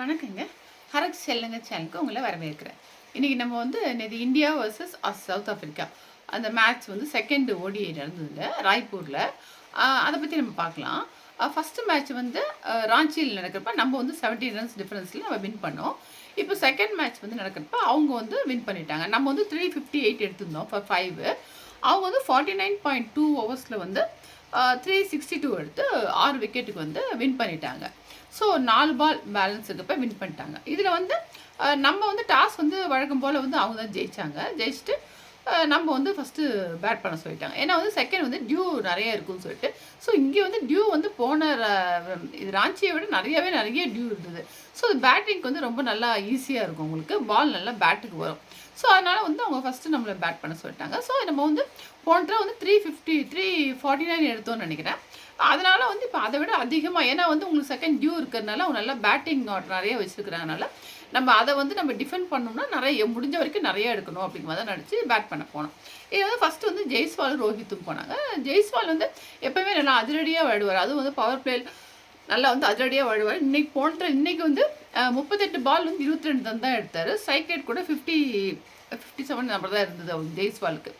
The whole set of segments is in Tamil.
வணக்கங்க. ஹரக் செல்லுங்க சேனலுக்கு உங்களை வரவேற்கிறேன். இன்றைக்கி நம்ம வந்து நேற்று இந்தியா வர்சஸ் சவுத் ஆஃப்ரிக்கா அந்த மேட்ச் வந்து செகண்ட் ஓடிஐ நடந்ததுல ராய்ப்பூரில். அதை பற்றி நம்ம பார்க்கலாம். ஃபஸ்ட்டு மேட்ச் வந்து ராஞ்சியில் நடக்கிறப்ப நம்ம வந்து 17 ரன்ஸ் டிஃப்ரென்ஸில் நம்ம வின் பண்ணோம். இப்போ செகண்ட் மேட்ச் வந்து நடக்கிறப்ப அவங்க வந்து வின் பண்ணிட்டாங்க. நம்ம வந்து த்ரீ ஃபிஃப்டி எயிட் எடுத்திருந்தோம் இப்போ ஃபைவ் அவங்க வந்து ஃபார்ட்டி நைன் பாயிண்ட் டூ ஓவர்ஸில் வந்து த்ரீ சிக்ஸ்டி டூ எடுத்து ஆறு விக்கெட்டுக்கு வந்து வின் பண்ணிட்டாங்க. ஸோ நாலு பால் பேலன்ஸ் இருக்கப்போ வின் பண்ணிட்டாங்க. இதில் வந்து நம்ம வந்து டாஸ் வந்து வழக்கம் போல் வந்து அவங்க தான் ஜெயித்தாங்க ஜெயிச்சுட்டு நம்ம வந்து ஃபஸ்ட்டு பேட் பண்ண சொல்லிட்டாங்க. ஏன்னா வந்து செகண்ட் வந்து டியூ நிறைய இருக்குன்னு சொல்லிட்டு. ஸோ இங்கே வந்து டியூ வந்து போன ர- இது ராஞ்சியை விட நிறையவே நிறைய டியூ இருந்தது. ஸோ பேட்டிங்க்கு வந்து ரொம்ப நல்லா ஈஸியாக இருக்கும் உங்களுக்கு. பால் நல்லா பேட்டுக்கு வரும். ஸோ அதனால் வந்து அவங்க ஃபஸ்ட்டு நம்மளை பேட் பண்ண சொல்லிட்டாங்க. ஸோ நம்ம வந்து போன்ற வந்து three fifty three forty nine எடுத்தோம்னு நினைக்கிறேன். அதனால் வந்து இப்போ அதை விட அதிகமாக ஏன்னா வந்து உங்களுக்கு செகண்ட் டியூ இருக்கிறதுனால அவங்க நல்லா பேட்டிங் நிறைய வச்சுருக்கிறதுனால நம்ம அதை வந்து நம்ம டிஃபெண்ட் பண்ணோம்னா நிறைய முடிஞ்ச வரைக்கும் நிறைய எடுக்கணும் அப்படிங்கிற மாதிரி தான் நினச்சி பேட் பண்ண போனோம். இது வந்து ஃபஸ்ட்டு வந்து ஜெய்ஸ்வால் ரோஹித்தும் போனாங்க. ஜெய்ஸ்வால் வந்து எப்போவுமே நல்லா அதிரடியாக விளையாடுவார். அதுவும் வந்து பவர் பிளே நல்லா வந்து அதிரடியாக விளையாடுவார். இன்றைக்கி போன்ற இன்றைக்கி வந்து முப்பத்தெட்டு பால் வந்து இருபத்தி ரெண்டு தான் தான் எடுத்தார். சைக்கெட் கூட ஃபிஃப்டி ஃபிஃப்டி செவன் நம்பர் தான் இருந்தது அவர் ஜெய்ஸ்வாலுக்கு.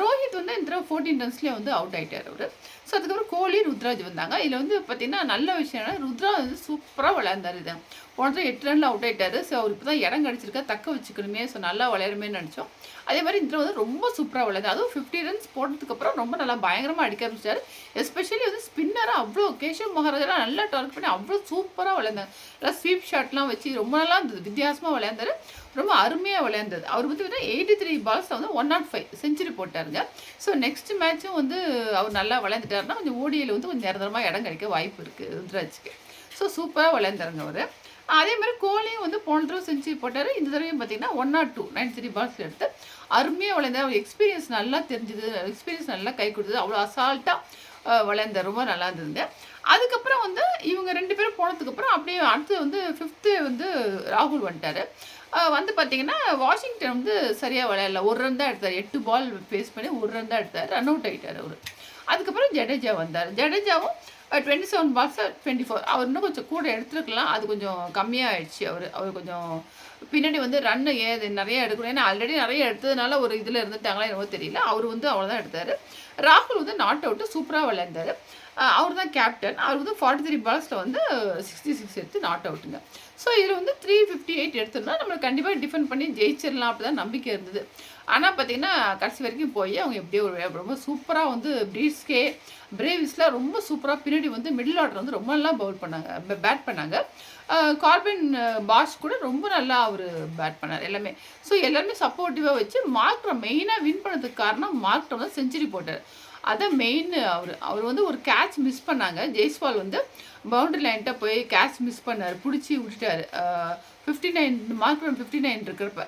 ரோஹித் வந்து இந்த தடவை ஃபோர்டீன் ரன்ஸ்லேயே வந்து அவுட் ஆகிட்டார் அவர். ஸோ அதுக்கப்புறம் கோலி ருத்ராஜ் வந்தாங்க. இதில் வந்து பார்த்தீங்கன்னா நல்ல விஷயம் என்னன்னா ருத்ராஜ் வந்து சூப்பராக விளையாண்டார் இது. போன எட்டு ரனில் அவுட் ஆயிட்டாரு. ஸோ அவர் இப்போ தான் இடம் கிடச்சிருக்கா. தக்க வச்சுக்கணுமே. ஸோ நல்லா விளையாடுமே நினச்சோம். அதே மாதிரி இந்த தடவை வந்து ரொம்ப சூப்பராக விளையாது அதுவும் ஃபிஃப்டி ரன்ஸ் போட்டதுக்கப்புறம் ரொம்ப நல்லா பயங்கரமாக அடிக்க ஆரம்பிச்சார். எஸ்பெஷலி வந்து ஸ்பின்னராக அவ்வளோ கேஷவ் மகாராஜெல்லாம் நல்லா டார்க் பண்ணி அவ்வளோ சூப்பராக விளையாண்டார். நல்லா ஸ்வீப் ஷாட்லாம் வச்சு ரொம்ப நல்லா இருந்தது வித்தியாசமாக விளையாண்டார். ரொம்ப அருமையாக விளையாண்டது. அவர் வந்து எயிட்டி த்ரீ பால்ஸ் வந்து ஒன் நாட் ஃபைவ் செஞ்சுரி போட்டாருங்க. ஸோ நெக்ஸ்ட் மேட்ச்சும் வந்து அவர் நல்லா விளையாண்டுட்டாருன்னா கொஞ்சம் ஓடியில் வந்து கொஞ்சம் நிரந்தரமாக இடம் கிடைக்க வாய்ப்பு இருக்குது ருத்ராஜ்க்கு ஸோ சூப்பராக விளையாண்டாருங்க அவர். அதே மாதிரி கோலியும் வந்து போன தடவை செஞ்சுரி போட்டார். இந்த தடவையும் பார்த்தீங்கன்னா one nought two nine three balls எடுத்து அருமையாக விளையாண்டார். அவர் எக்ஸ்பீரியன்ஸ் நல்லா தெரிஞ்சுது எக்ஸ்பீரியன்ஸ் நல்லா கை கொடுத்தது. அவ்வளோ அசால்ட்டாக விளையாண்டார். ரொம்ப நல்லா இருந்ததுங்க. அதுக்கப்புறம் வந்து இவங்க ரெண்டு பேரும் போனதுக்கப்புறம் அப்படியே அடுத்து வந்து ஃபிஃப்த்து வந்து ராகுல் வந்துட்டார். வந்து பார்த்தீங்கன்னா வாஷிங்டன் வந்து சரியாக விளையாடல. ஒரு ரன் தான் எடுத்தார். எட்டு பால் ஃபேஸ் பண்ணி ஒரு ரன் தான் எடுத்தார். ரன் அவுட் ஆகிட்டார் அவர். அதுக்கப்புறம் ஜடேஜா வந்தார். ஜடேஜாவும் twenty seven balls twenty four அவர் இன்னும் கொஞ்சம் கூட எடுத்துருக்கலாம். அது கொஞ்சம் கம்மியாக ஆயிடுச்சு அவர். அவர் கொஞ்சம் பின்னாடி வந்து ரன்னு ஏது நிறைய எடுக்கணும். ஏன்னா ஆல்ரெடி நிறைய எடுத்ததுனால ஒரு இதில் இருந்துட்டாங்களா என்னவோ தெரியல. அவர் வந்து அவ்வளோதான் எடுத்தார். ராகுல் வந்து நாட் அவுட்டு சூப்பராக விளையாண்டார். அவர் தான் கேப்டன் அவர் வந்து ஃபார்ட்டி த்ரீ பால்ஸில் வந்து சிக்ஸ்டி சிக்ஸ் எடுத்து நாட் அவுட்டுங்க ஸோ இதில் வந்து த்ரீ ஃபிஃப்டி எயிட் எடுத்தோம்னா நம்மளுக்கு கண்டிப்பாக டிஃபெண்ட் பண்ணி ஜெயிச்சிடலாம் அப்படி தான் நம்பிக்கை இருந்தது. ஆனால் பார்த்தீங்கன்னா கடைசி வரைக்கும் போய் அவங்க எப்படியோ ஒரு ரொம்ப சூப்பராக வந்து பிரீட்ஸ்கே பிரேவிஸ்லாம் ரொம்ப சூப்பராக பின்னாடி வந்து மிடில் ஆர்டர் வந்து ரொம்ப நல்லா பவுல் பண்ணாங்க பேட் பண்ணாங்க. கார்பின் பாஷ் கூட ரொம்ப நல்லா அவர் பேட் பண்ணார் எல்லாமே. ஸோ எல்லாருமே சப்போர்ட்டிவாக வச்சு மார்க்ரம் மெயினாக வின் பண்ணதுக்கு காரணம் மார்க்ரம் தான் செஞ்சுரி போட்டார். அதான் மெயின் அவர் அவர் வந்து ஒரு கேட்ச் மிஸ் பண்ணாங்க. ஜெய்ஸ்வால் வந்து பவுண்டரி லைன்ட்ட போய் கேட்ச் மிஸ் பண்ணார். பிடிச்சி விட்டுட்டாரு. Fifty nine mark fifty nine இருக்கிறப்ப.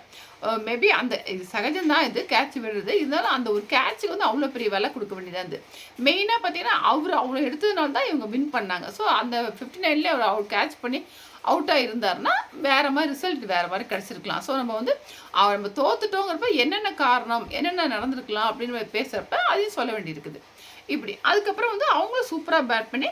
மேபி அந்த இது சகஜம்தான் இது கேட்ச் விடுறது. இருந்தாலும் அந்த ஒரு கேட்சுக்கு வந்து அவ்வளோ பெரிய விலை கொடுக்க வேண்டியதாக இருந்து மெயினாக பார்த்தீங்கன்னா அவர் அவ்வளோ எடுத்ததுனால தான் இவங்க வின் பண்ணாங்க. ஸோ அந்த ஃபிஃப்டி நைன்லேயே அவர் அவர் கேட்ச் பண்ணி அவுட்டாக இருந்தாருன்னா வேறு மாதிரி ரிசல்ட் வேறு மாதிரி கிடச்சிருக்கலாம். ஸோ நம்ம வந்து அவர் நம்ம தோத்துட்டோங்கிறப்ப என்னென்ன காரணம் என்னென்ன நடந்திருக்கலாம் அப்படின்னு நம்ம பேசுகிறப்ப அதையும் சொல்ல வேண்டியிருக்குது. இப்படி அதுக்கப்புறம் வந்து அவங்களும் சூப்பராக பேட் பண்ணி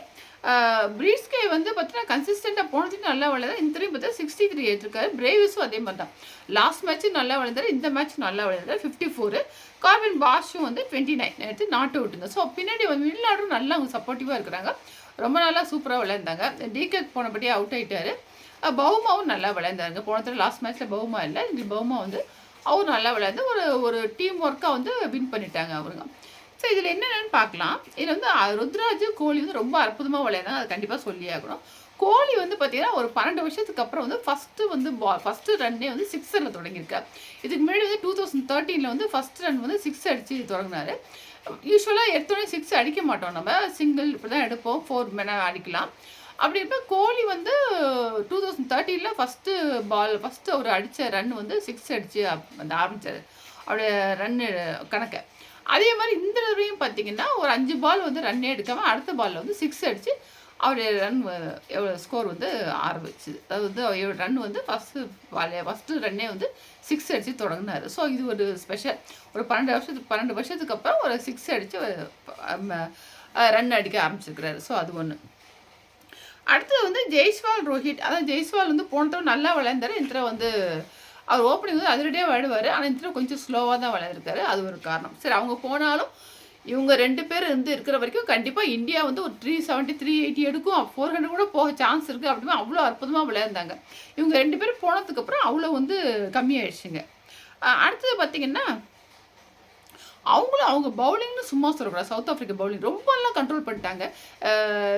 பிரீஸ்கே வந்து பார்த்தீங்கன்னா கன்சிஸ்டண்ட்டாக போனதுக்கு நல்லா விளையாடு இந்த திரும்பி பார்த்தா சிக்ஸ்டி த்ரீ எடுத்திருக்காரு பிரேவிஸும் அதே மாதிரி தான். லாஸ்ட் மேட்ச்சும் நல்லா விளையாண்டாரு இந்த மேட்ச் நல்லா விளையாண்டாரு ஃபிஃப்டி ஃபோரு கார்பின் பாஷும் வந்து டுவெண்ட்டி நைன் எடுத்து நாட்டு விட்டுங்க ஸோ பின்னாடி வந்து மில்லாடும் நல்லா அவங்க சப்போர்ட்டிவாக இருக்கிறாங்க. ரொம்ப நல்லா சூப்பராக விளையாண்டாங்க. டீகேக் போனபடியே அவுட் ஆகிட்டார் பவுமாவும் நல்லா விளையாண்டாருங்க. போன தடவை லாஸ்ட் மேட்ச்சில் பவுமா இல்லை. இது பவுமா வந்து அவர் நல்லா விளையாண்டு ஒரு ஒரு டீம் ஒர்க்காக வந்து வின் பண்ணிட்டாங்க அவருங்க. ஸோ இதில் என்னென்னு பார்க்கலாம். இதில் வந்து ருத்ராஜ் கோலி வந்து ரொம்ப அற்புதமாக விளையாடுறாங்க. அது கண்டிப்பாக சொல்லி ஆகணும். கோலி வந்து பார்த்தீங்கன்னா ஒரு பன்னெண்டு வருஷத்துக்கு அப்புறம் வந்து ஃபஸ்ட்டு வந்து பா ஃபஸ்ட்டு ரன்னே வந்து சிக்ஸரில் தொடங்கியிருக்காரு இதுக்கு முன்னாடி வந்து டூ தௌசண்ட் தேர்ட்டீனில் வந்து ஃபஸ்ட் ரன் வந்து சிக்ஸ் அடித்து தொடங்கினார். யூஸ்வலாக எடுத்தோடனே சிக்ஸ் அடிக்க மாட்டோம் நம்ம. சிங்கிள் இப்படி தான் எடுப்போம். ஃபோர் மேலே அடிக்கலாம். அப்படி இருப்ப கோலி வந்து டூ தௌசண்ட் தேர்ட்டீனில் ஃபஸ்ட்டு பால் ஃபஸ்ட்டு அவர் அடித்த ரன் வந்து சிக்ஸ் அடித்து அந்த ஆரம்பித்தார் அவருடைய ரன்னு கணக்கை. அதே மாதிரி இந்த தடவையும் பார்த்தீங்கன்னா ஒரு அஞ்சு பால் வந்து ரன்னே எடுக்காமல் அடுத்த பாலில் வந்து சிக்ஸ் அடித்து அவருடைய ரன் எவ்வளோ ஸ்கோர் வந்து ஆரம்பிச்சுது அதாவது வந்து அவரோட ரன் வந்து ஃபஸ்ட்டு பால் ஃபஸ்ட்டு ரன்னே வந்து சிக்ஸ் அடித்து தொடங்கினார். ஸோ இது ஒரு ஸ்பெஷல் ஒரு பன்னெண்டு வருஷத்துக்கு பன்னெண்டு வருஷத்துக்கு அப்புறம் ஒரு சிக்ஸ் அடித்து ரன் அடிக்க ஆரம்பிச்சிருக்கிறாரு. ஸோ அது ஒன்று அடுத்தது வந்து ஜெய்ஸ்வால் ரோஹித். அதான் ஜெய்ஸ்வால் வந்து போன தடவை நல்லா விளையாண்டாரு. இந்த தடவை வந்து அவர் ஓப்பனிங் வந்து அதிரடியாக விளையாடுவார். ஆனால் இந்த தடவை கொஞ்சம் ஸ்லோவாக தான் விளையாடுறாரு அது ஒரு காரணம். சரி அவங்க போனாலும் இவங்க ரெண்டு பேர் இருந்து இருக்கிற வரைக்கும் கண்டிப்பாக இந்தியா வந்து ஒரு த்ரீ செவன்ட்டி த்ரீ எயிட்டி எடுக்கும். ஃபோர் ஹண்ட்ரட் கூட போக சான்ஸ் இருக்குது அப்படின்னு அவ்வளோ அற்புதமாக விளையாண்டாங்க. இவங்க ரெண்டு பேரும் போனதுக்கப்புறம் அவ்வளோ வந்து கம்மியாயிடுச்சுங்க. அடுத்தது பார்த்தீங்கன்னா அவங்களும் அவங்க பவுலிங்னு சும்மா சொல்லக்கூடாது. சவுத் ஆஃப்ரிக்கா பவுலிங் ரொம்ப நல்லா கண்ட்ரோல் பண்ணிட்டாங்க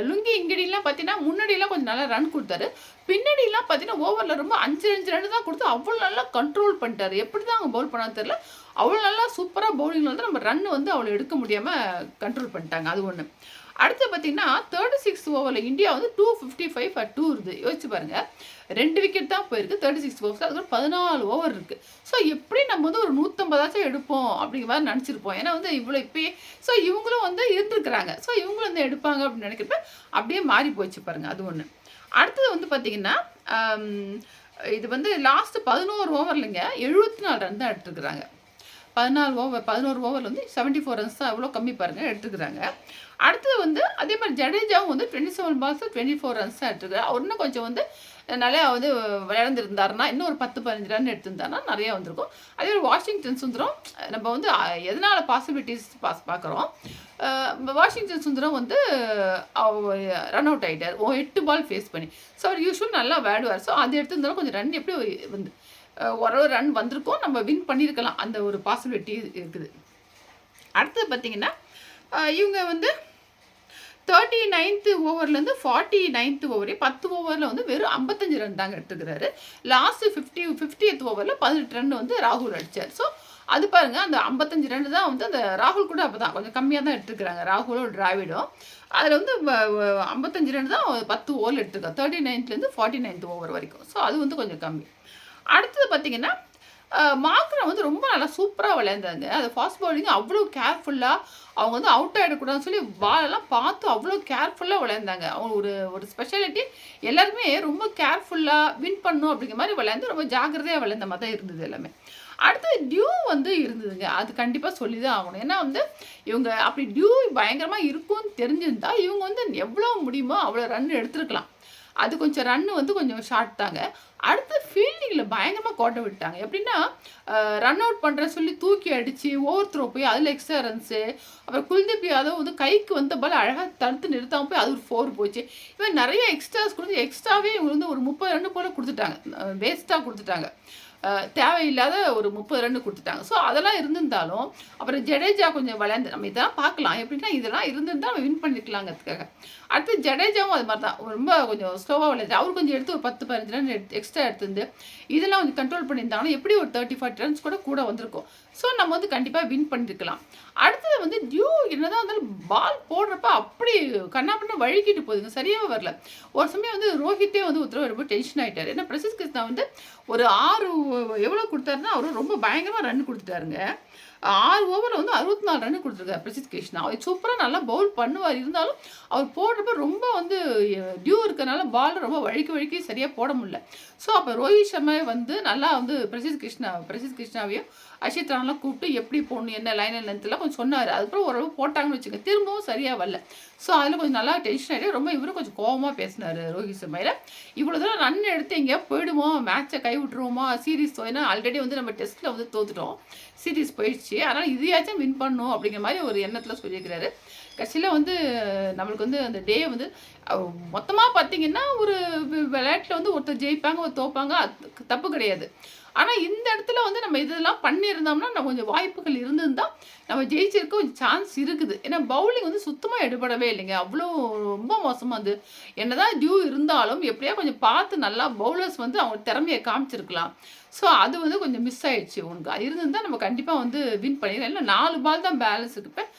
லுங்கி இங்கடிலாம் பார்த்தீங்கன்னா முன்னாடிலாம் கொஞ்சம் நல்லா ரன் கொடுத்தாரு. பின்னாடிலாம் பார்த்தீங்கன்னா ஓவரில் ரொம்ப அஞ்சு அஞ்சு ரன் தான் கொடுத்து அவ்வளோ நல்லா கண்ட்ரோல் பண்ணிட்டாரு. எப்படி தான் அவங்க பவுல் பண்ணான்னு தெரில அவ்வளோ நல்லா சூப்பராக பவுலிங்கில் வந்து நம்ம ரன் வந்து அவ்வளோ எடுக்க முடியாமல் கண்ட்ரோல் பண்ணிட்டாங்க. அது ஒன்று அடுத்து பார்த்தீங்கன்னா தேர்ட்டி சிக்ஸ் ஓவரில் இந்தியா வந்து two fifty five for two இருக்குது யோசிச்சு பாருங்கள் ரெண்டு விக்கெட் தான் போயிருக்கு தேர்ட்டி சிக்ஸ் ஓவர்ஸ் அதுக்கு பதினாலு ஓவர் இருக்குது ஸோ எப்படி நம்ம வந்து ஒரு நூற்றம்பதாச்சும் எடுப்போம் அப்படிங்கிற மாதிரி நினச்சிருப்போம். ஏன்னா வந்து இவ்வளோ இப்போயே ஸோ இவங்களும் வந்து இருந்துருக்குறாங்க. ஸோ இவங்களும் வந்து எடுப்பாங்க அப்படின்னு நினைக்கிறப்ப அப்படியே மாறி போச்சு பாருங்கள் அது ஒன்று அடுத்தது வந்து பார்த்தீங்கன்னா இது வந்து லாஸ்ட்டு பதினோரு ஓவர்லைங்க எழுபத்தி நாலு ரன் தான் எடுத்துருக்குறாங்க. பதினாலு ஓவர் பதினோரு ஓவரில் வந்து செவன்ட்டி ஃபோர் ரன்ஸ் தான் அவ்வளோ கம்மி பாருங்கள் எடுத்துக்கிறாங்க. அடுத்தது வந்து அதே மாதிரி ஜடேஜாவும் வந்து twenty seven balls twenty four runs தான் எடுத்துக்கிறார் அவர் இன்னும் கொஞ்சம் வந்து நிறையா வந்து விளையாண்டுருந்தாருன்னா இன்னும் ஒரு பத்து பதினஞ்சு ரன் எடுத்திருந்தாருன்னா நிறையா வந்திருக்கும். அதே மாதிரி வாஷிங்டன் சுந்தரம் நம்ம வந்து எதனால் பாசிபிலிட்டிஸ் பாஸ் பார்க்குறோம் வாஷிங்டன் சுந்தரம் வந்து ரன் அவுட் ஆகிட்டார் ஓ எட்டு பால் ஃபேஸ் பண்ணி. ஸோ அவர் யூஸ்வல் நல்லா விளையாடுவார். ஸோ அது எடுத்திருந்தாலும் கொஞ்சம் ரன் எப்படி வந்து ஓரளவு ரன் வந்திருக்கும். நம்ம வின் பண்ணியிருக்கலாம். அந்த ஒரு பாசிபிலிட்டி இருக்குது. அடுத்தது பார்த்தீங்கன்னா இவங்க வந்து தேர்ட்டி நைன்த்து ஓவர்லேருந்து ஃபார்ட்டி நைன்த்து ஓவரே பத்து ஓவரில் வந்து வெறும் ஐம்பத்தஞ்சு ரன் தாங்க எடுத்துக்கிறாரு லாஸ்ட்டு ஃபிஃப்டி ஃபிஃப்டியத் ஓவரில் பதினெட்டு ரன் வந்து ராகுல் அடித்தார் ஸோ அது பாருங்க அந்த ஐம்பத்தஞ்சு ரன் தான் வந்து அந்த ராகுல் கூட அப்போ தான் கொஞ்சம் கம்மியாக தான் எடுத்துக்கிறாங்க ராகுலும் டிராவிடும் அதில் வந்து ஐம்பத்தஞ்சு ரன் தான் பத்து ஓவர் எடுத்துருக்காங்க. தேர்ட்டி நைன்த்லேருந்து ஃபார்ட்டி நைன்த் ஓவர் வரைக்கும். ஸோ அது வந்து கொஞ்சம் கம்மி. அடுத்தது பார்த்தீங்கன்னா மாக்ரம் வந்து ரொம்ப நல்லா சூப்பராக விளையாண்டாங்க. அது ஃபாஸ்ட் பவுலிங் அவ்வளோ கேர்ஃபுல்லாக அவங்க வந்து அவுட் ஆகிடக்கூடாதுன்னு சொல்லி பாலெல்லாம் பார்த்து அவ்வளோ கேர்ஃபுல்லாக விளையாண்டாங்க. அவங்க ஒரு ஒரு ஸ்பெஷாலிட்டி எல்லாருமே ரொம்ப கேர்ஃபுல்லாக வின் பண்ணும் அப்படிங்கிற மாதிரி விளையாண்டு ரொம்ப ஜாக்கிரதையாக விளையாண்ட மாதிரி தான் இருந்தது எல்லாமே. அடுத்தது டியூ வந்து இருந்ததுங்க. அது கண்டிப்பாக சொல்லி தான் ஆகணும். ஏன்னா வந்து இவங்க அப்படி டியூ பயங்கரமாக இருக்கும்னு தெரிஞ்சிருந்தா இவங்க வந்து எவ்வளோ முடியுமோ அவ்வளோ ரன் எடுத்திருக்கலாம். அது கொஞ்சம் ரன் வந்து கொஞ்சம் ஷார்ட் தாங்க. அடுத்து ஃபீல்டிங்கில் பயங்கரமாக கோட்டை விட்டாங்க. எப்படின்னா ரன் அவுட் பண்ணுற சொல்லி தூக்கி அடித்து ஓவர் த்ரோ போய் அதில் எக்ஸ்ட்ரா ரன்ஸு அப்புறம் குல்தீப் யாதவ் வந்து கைக்கு வந்த பால் அழகாக தடுத்து நிறுத்தாமல் போய் அது ஒரு ஃபோர் போச்சு. இவன் நிறைய எக்ஸ்ட்ராஸ் கொடுத்து எக்ஸ்ட்ராவே இவங்க வந்து ஒரு முப்பது ரன் போல் கொடுத்துட்டாங்க. வேஸ்ட்டாக கொடுத்துட்டாங்க. தேவையில்லாத ஒரு முப்பது ரன் கொடுத்துட்டாங்க. ஸோ அதெல்லாம் இருந்திருந்தாலும் அப்புறம் ஜடேஜா கொஞ்சம் விளையாண்டு நம்ம இதெல்லாம் பார்க்கலாம். எப்படின்னா இதெல்லாம் இருந்திருந்தால் நம்ம வின் பண்ணிருக்கலாங்கிறதுக்காக அடுத்து ஜடேஜாவும் அது மாதிரி தான் ரொம்ப கொஞ்சம் ஸ்லோவாக விளையாடு அவர் கொஞ்சம் எடுத்து ஒரு பத்து பதினஞ்சு ரன் எடுத்து எக்ஸ்ட்ரா எடுத்துருந்து இதெல்லாம் கொஞ்சம் கண்ட்ரோல் பண்ணியிருந்தாங்கன்னா எப்படி ஒரு தேர்ட்டி ஃபார்ட்டி ரன்ஸ் கூட கூட வந்திருக்கும். ஸோ நம்ம வந்து கண்டிப்பாக வின் பண்ணிருக்கலாம். அடுத்து வந்து டியூ என்னதான் இருந்தாலும் பால் போடுறப்ப அப்படி கண்ணா பண்ண வழுக்கிட்டு போகுதுங்க சரியாக வரல. ஒரு சமயம் வந்து ரோஹித்தே வந்து உத்தரவு ரொம்ப டென்ஷன் ஆகிட்டார் ஏன்னா பிரசித் கிருஷ்ணா வந்து ஒரு ஆறு எவ்வளோ கொடுத்தாருன்னா அவர் ரொம்ப பயங்கரமாக ரன் கொடுத்துட்டாருங்க. ஆறு ஓவரில் வந்து அறுபத்தி நாலு ரன் கொடுத்துருக்காரு பிரசித் கிருஷ்ணா. அவர் சூப்பராக நல்லா பவுல் பண்ணுவார். இருந்தாலும் அவர் போடுறப்ப ரொம்ப வந்து டியூ இருக்கிறனால பால் ரொம்ப வழுக்கி வழுக்கி சரியாக போட முடியல. ஸோ அப்போ ரோஹித் சர்மா வந்து நல்லா வந்து பிரசித் கிருஷ்ணா பிரசித் கிருஷ்ணாவையும் அஷித் ராணெலாம் கூப்பிட்டு எப்படி போடணும் என்ன லைன் என்னத்துலாம் கொஞ்சம் சொன்னார். அதுக்கப்புறம் ஓரளவு போட்டாங்கன்னு வச்சுக்கோங்க. திரும்பவும் சரியாக வரல. ஸோ அதில் கொஞ்சம் நல்லா டென்ஷன் ஆகிட்டு ரொம்ப இவரும் கொஞ்சம் கோபமாக பேசினார் ரோஹித் சர்மையில். இவ்வளோ தூரம் ரன் எடுத்து எங்கேயா போயிடுவோம் மேட்சை கை விட்டுருவோமா சீரீஸ் ஏன்னா ஆல்ரெடி வந்து நம்ம டெஸ்ட்டில் வந்து தோத்துட்டோம். சீரிஸ் போயிடுச்சு. அதனால் இதையாச்சும் வின் பண்ணும் அப்படிங்கிற மாதிரி ஒரு எண்ணத்தில் சொல்லியிருக்கிறாரு. கடைசியில் வந்து நம்மளுக்கு வந்து அந்த டே வந்து மொத்தமாக பார்த்தீங்கன்னா ஒரு விளையாட்டில் வந்து ஒருத்தர் ஜெயிப்பாங்க ஒரு தோப்பாங்க அது தப்பு கிடையாது. ஆனால் இந்த இடத்துல வந்து நம்ம இதெல்லாம் பண்ணியிருந்தோம்னா நம்ம கொஞ்சம் வாய்ப்புகள் இருந்திருந்தால் நம்ம ஜெயிச்சிருக்க கொஞ்சம் சான்ஸ் இருக்குது. ஏன்னா பவுலிங் வந்து சுத்தமாக எடுபடவே இல்லைங்க. அவ்வளோ ரொம்ப மோசமாக அது. என்னதான் டியூ இருந்தாலும் எப்படியா கொஞ்சம் பார்த்து நல்லா பவுலர்ஸ் வந்து அவங்க திறமையை காமிச்சிருக்கலாம். ஸோ அது வந்து கொஞ்சம் மிஸ் ஆயிடுச்சு. உனக்கு அது நம்ம கண்டிப்பாக வந்து வின் பண்ணிடலாம். இல்லை நாலு பால் தான் பேலன்ஸ் இருப்பேன்.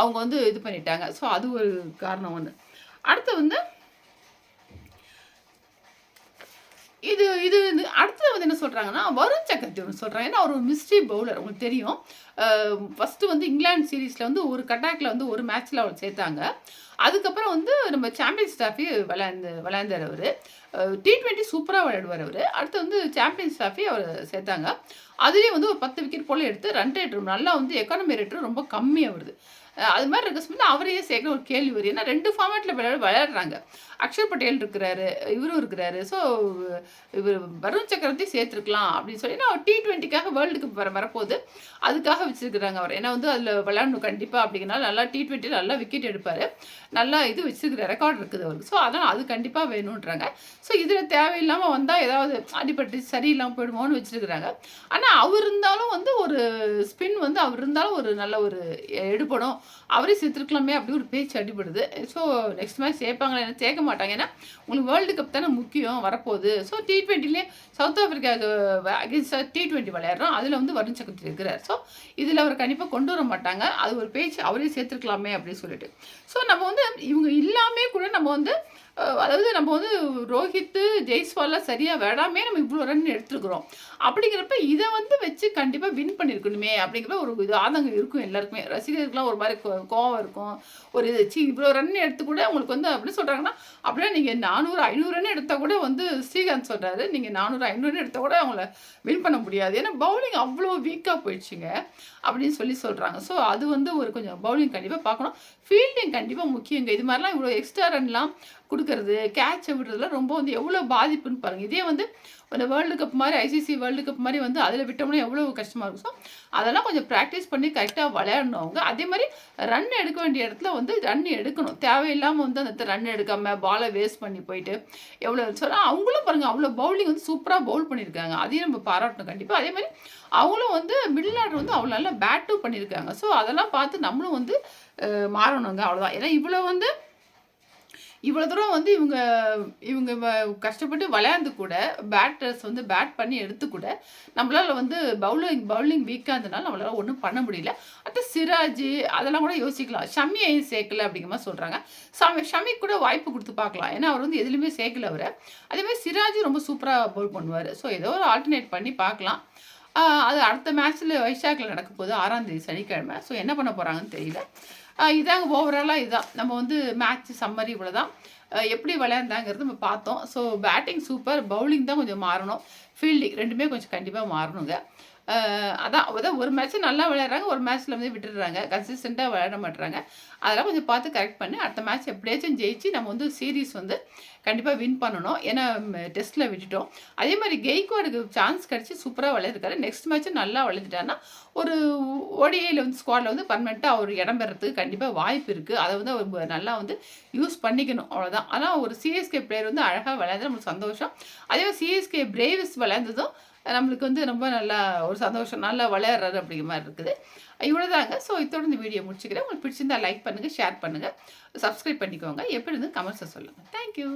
அவங்க வந்து இது பண்ணிட்டாங்க. ஸோ அது ஒரு காரணம் ஒன்று அடுத்து வந்து இது இது வந்து அடுத்தது வந்து என்ன சொல்கிறாங்கன்னா வருண் சக்கரவர்த்தி ஒன்று சொல்கிறாங்க ஏன்னா அவர் ஒரு மிஸ்ட்ரி பவுலர் உங்களுக்கு தெரியும். ஃபஸ்ட்டு வந்து இங்கிலாந்து சீரீஸில் வந்து ஒரு கட்டாக்கில் வந்து ஒரு மேட்ச்சில் அவர் சேர்த்தாங்க. அதுக்கப்புறம் வந்து நம்ம சாம்பியன்ஸ் ட்ராஃபி விளையாண்டு விளையாண்டார் அவர். டி ட்வெண்ட்டி சூப்பராக விளையாடுவார் அவர். அடுத்து வந்து சாம்பியன்ஸ் ட்ராஃபி அவர் சேர்த்தாங்க. அதுலேயும் வந்து ஒரு பத்து விக்கெட் போல் எடுத்து ரன் ரேட் நல்லா வந்து எக்கானமி ரேட்டு ரொம்ப கம்மியாக வருது அது மாதிரி இருக்க சமயத்தில் அவரையே சேர்க்க ஒரு கேள்வி வரும் ஏன்னா ரெண்டு ஃபார்மேட்டில் விளையாட விளையாடுறாங்க. அக்ஷர் பட்டேல் இருக்கிறாரு இவரும் இருக்கிறாரு. ஸோ இவர் வருண் சக்கரவர்த்தி சேர்த்துருக்கலாம் அப்படின்னு சொல்லி நான் டி ட்வெண்ட்டிக்காக வேர்ல்டு கப் வர வரப்போகுது. அதுக்காக வச்சுருக்கிறாங்க அவர். ஏன்னா வந்து அதில் விளையாடணும் கண்டிப்பாக அப்படிங்கிறனால நல்லா டி ட்வெண்ட்டியில் நல்லா விக்கெட் எடுப்பார். நல்லா இது வச்சுருக்கிற ரெக்கார்ட் இருக்குது அவருக்கு. ஸோ அதனால் அது கண்டிப்பாக வேணுன்றாங்க ஸோ இதில் தேவையில்லாமல் வந்தால் ஏதாவது அடிபட்டு சரியில்லாமல் போயிடுமோன்னு வச்சுருக்கிறாங்க. ஆனால் அவர் இருந்தாலும் வந்து ஒரு ஸ்பின் வந்து அவர் இருந்தாலும் ஒரு நல்ல ஒரு எடுபடும். அவரே சேர்த்துருக்கலாமே அப்படி ஒரு பேச்சு அடிபடுது. ஸோ நெக்ஸ்ட் மேட்ச் சேர்ப்பாங்களா என்ன சேர்க்க மாட்டாங்க. ஏன்னா உங்களுக்கு வேர்ல்டு கப் தானே முக்கியம் வரப்போகுது. ஸோ டி ட்வெண்ட்டிலே சவுத் ஆஃப்ரிக்காவுக்கு அகேன்ஸ்டாக டி ட்வெண்ட்டி விளையாடுறோம். அதில் வந்து வருண் சக்கரவர்த்தி இருக்கிறார். ஸோ இதில் அவர் கண்டிப்பாக கொண்டு வர மாட்டாங்க. அது ஒரு பேச்சு அவரே சேர்த்துருக்கலாமே அப்படின்னு சொல்லிட்டு. ஸோ நம்ம வந்து இவங்க இல்லாமே கூட நம்ம வந்து அதாவது நம்ம வந்து ரோஹித்து ஜெய்ஸ்வால்லாம் சரியாக விடாமே நம்ம இவ்வளோ ரன் எடுத்துருக்குறோம். அப்படிங்கிறப்ப இதை வந்து வச்சு கண்டிப்பாக வின் பண்ணியிருக்கணுமே அப்படிங்கிற ஒரு இது ஆதங்கம் இருக்கும் எல்லாருக்குமே. ரசிகர்களுக்குலாம் ஒரு மாதிரி கோ- கோவம் இருக்கும். ஒரு இது சி இவ்வளோ ரன் எடுத்து கூட உங்களுக்கு வந்து அப்படின்னு சொல்கிறாங்கன்னா அப்படியே நீங்கள் நானூறு ஐநூறு ரன் எடுத்தால் கூட வந்து ஸ்ரீகாந்த் சொல்கிறாரு நீங்கள் நானூறு ஐநூறு ரன் எடுத்தால் கூட அவங்கள வின் பண்ண முடியாது. ஏன்னா பவுலிங் அவ்வளோ வீக்காக போயிடுச்சுங்க அப்படின்னு சொல்லி சொல்கிறாங்க ஸோ அது வந்து ஒரு கொஞ்சம் பவுலிங் கண்டிப்பாக பார்க்கணும். ஃபீல்டிங் கண்டிப்பாக முக்கியங்க. இது மாதிரிலாம் இவ்வளோ எக்ஸ்ட்ரா ரன்லாம் கொடுக்கறது கேட்சை விடுறதுலாம் ரொம்ப வந்து எவ்வளோ பாதிப்புன்னு பாருங்கள் இதே வந்து அந்த வேர்ல்டு கப் மாதிரி ஐசிசி வேர்ல்டு கப் மாதிரி வந்து அதில் விட்டோம்னா எவ்வளோ கஷ்டமாக இருக்கும். ஸோ அதெல்லாம் கொஞ்சம் ப்ராக்டிஸ் பண்ணி கரெக்டாக விளையாடணும் அவங்க. அதே மாதிரி ரன் எடுக்க வேண்டிய இடத்துல வந்து ரன் எடுக்கணும். தேவையில்லாமல் வந்து அந்த ரன் எடுக்காமல் பாலை வேஸ்ட் பண்ணி போயிட்டு எவ்வளோ சொல்ல அவங்களும் பாருங்கள் அவ்வளோ பவுலிங் வந்து சூப்பராக பவுல் பண்ணியிருக்காங்க. அதையும் நம்ம பாராட்டணும் கண்டிப்பாக அதே மாதிரி அவங்களும் வந்து மிடில் ஆர்டர் வந்து அவ்வளோ நல்லா பேட்டும் பண்ணியிருக்காங்க. ஸோ அதெல்லாம் பார்த்து நம்மளும் வந்து மாறணுங்க. அவ்வளோதான் ஏன்னா இவ்வளோ வந்து இவ்வளோ தூரம் வந்து இவங்க இவங்க கஷ்டப்பட்டு விளையாண்டு கூட பேட்டர்ஸ் வந்து பேட் பண்ணி எடுத்து கூட நம்மளால் வந்து பவுலிங் பவுலிங் வீக்காக இருந்தனால நம்மளால் ஒன்றும் பண்ண முடியல. அடுத்து சிராஜ் அதெல்லாம் கூட யோசிக்கலாம். ஷமி ஏன் சேர்க்கல அப்படிங்கிற மாதிரி சொல்கிறாங்க ஷமி கூட வாய்ப்பு கொடுத்து பார்க்கலாம். ஏன்னா அவர் வந்து எதுலேயுமே சேர்க்கல அவரை. அதேமாதிரி சிராஜ் ரொம்ப சூப்பராக பவுல் பண்ணுவார். ஸோ ஏதோ ஒரு ஆல்டர்னேட் பண்ணி பார்க்கலாம். அது அடுத்த மேட்ச்சில் வைஷாக்கில் நடக்க போகுது. ஆறாம் தேதி சனிக்கிழமை. ஸோ என்ன பண்ண போகிறாங்கன்னு தெரியல. இதாங்க ஓவராலாக இதுதான் நம்ம வந்து மேட்ச் சம்மரி இவ்வளோ தான் எப்படி விளையாண்டாங்கிறது நம்ம பார்த்தோம். ஸோ பேட்டிங் சூப்பர் பவுலிங் தான் கொஞ்சம் மாறணும். ஃபீல்டிங் ரெண்டுமே கொஞ்சம் கண்டிப்பாக மாறணுங்க. அதான் அதான் ஒரு மேட்ச் நல்லா விளையாடுறாங்க ஒரு மேட்ச்சில் வந்து விட்டுடுறாங்க. கன்சிஸ்டண்ட்டாக விளையாட மாட்டுறாங்க அதெல்லாம் கொஞ்சம் பார்த்து கரெக்ட் பண்ணி அடுத்த மேட்ச் எப்படியாச்சும் ஜெயிச்சு நம்ம வந்து சீரீஸ் வந்து கண்டிப்பாக வின் பண்ணணும். ஏன்னா டெஸ்ட்டில் விட்டுட்டோம். அதே மாதிரி கெய்க்வாடுக்கு சான்ஸ் கிடச்சி சூப்பராக விளையாடுறாரு நெக்ஸ்ட் மேட்ச்சும் நல்லா விளையாண்டுட்டாருன்னா ஒரு ஓடிஐயில் வந்து ஸ்குவாடில் வந்து பர்மனெண்ட்டாக அவர் இடம் பெறத்துக்கு கண்டிப்பாக வாய்ப்பு இருக்குது அதை வந்து அவர் நல்லா வந்து யூஸ் பண்ணிக்கணும். அவ்வளோதான் ஆனால் ஒரு சிஎஸ்கே பிளேயர் வந்து அழகாக விளையாண்டு நம்மளுக்கு சந்தோஷம். அதே மாதிரி சிஎஸ்கே பிரேவிஸ் விளையாண்டதும் நம்மளுக்கு வந்து ரொம்ப நல்லா ஒரு சந்தோஷம். நல்லா விளையாடுறாரு அப்படிங்கிற மாதிரி இருக்குது. இவ்வளோதாங்க ஸோ இதோட இந்த வீடியோ முடிச்சுக்கிறேன். உங்களுக்கு பிடிச்சிருந்தா லைக் பண்ணுங்கள் ஷேர் பண்ணுங்கள் சப்ஸ்கிரைப் பண்ணிக்கோங்க. எப்படி இருந்து கமெண்ட்ஸை சொல்லுங்கள் தேங்க்யூ